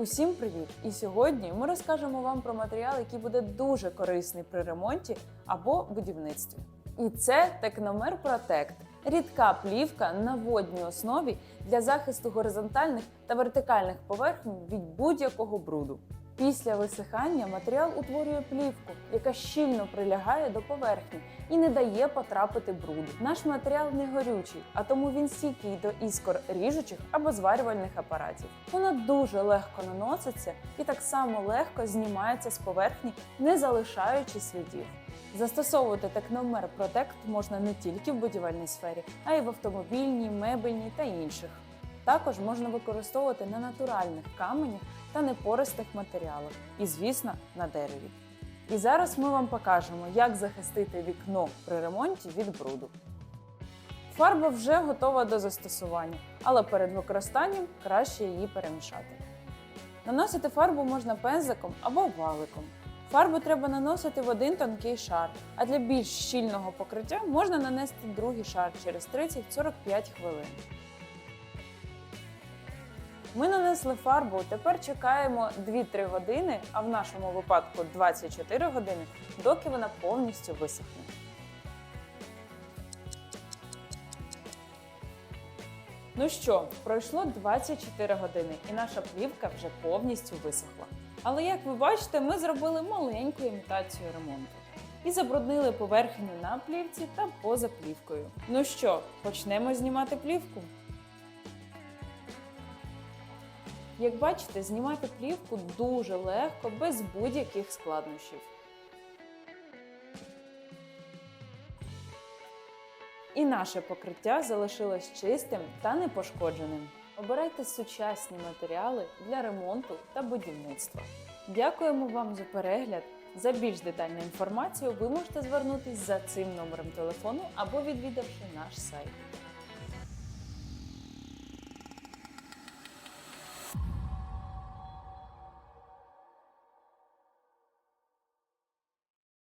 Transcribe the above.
Усім привіт! І сьогодні ми розкажемо вам про матеріал, який буде дуже корисний при ремонті або будівництві. І це Текномер Протект рідка плівка на водній основі для захисту горизонтальних та вертикальних поверхень від будь-якого бруду. Після висихання матеріал утворює плівку, яка щільно прилягає до поверхні і не дає потрапити бруду. Наш матеріал не горючий, а тому він стійкий до іскор ріжучих або зварювальних апаратів. Вона дуже легко наноситься і так само легко знімається з поверхні, не залишаючи слідів. Застосовувати Technomer Protect можна не тільки в будівельній сфері, а й в автомобільній, мебельній та інших. Також можна використовувати на натуральних каменях та непористих матеріалах, і, звісно, на дереві. І зараз ми вам покажемо, як захистити вікно при ремонті від бруду. Фарба вже готова до застосування, але перед використанням краще її перемішати. Наносити фарбу можна пензиком або валиком. Фарбу треба наносити в один тонкий шар, а для більш щільного покриття можна нанести другий шар через 30-45 хвилин. Ми нанесли фарбу, тепер чекаємо 2-3 години, а в нашому випадку 24 години, доки вона повністю висохне. Ну що, пройшло 24 години, і наша плівка вже повністю висохла. Але як ви бачите, ми зробили маленьку імітацію ремонту і забруднили поверхню на плівці та поза плівкою. Ну що, почнемо знімати плівку? Як бачите, знімати плівку дуже легко, без будь-яких складнощів. І наше покриття залишилось чистим та непошкодженим. Обирайте сучасні матеріали для ремонту та будівництва. Дякуємо вам за перегляд. За більш детальну інформацію ви можете звернутися за цим номером телефону або відвідавши наш сайт.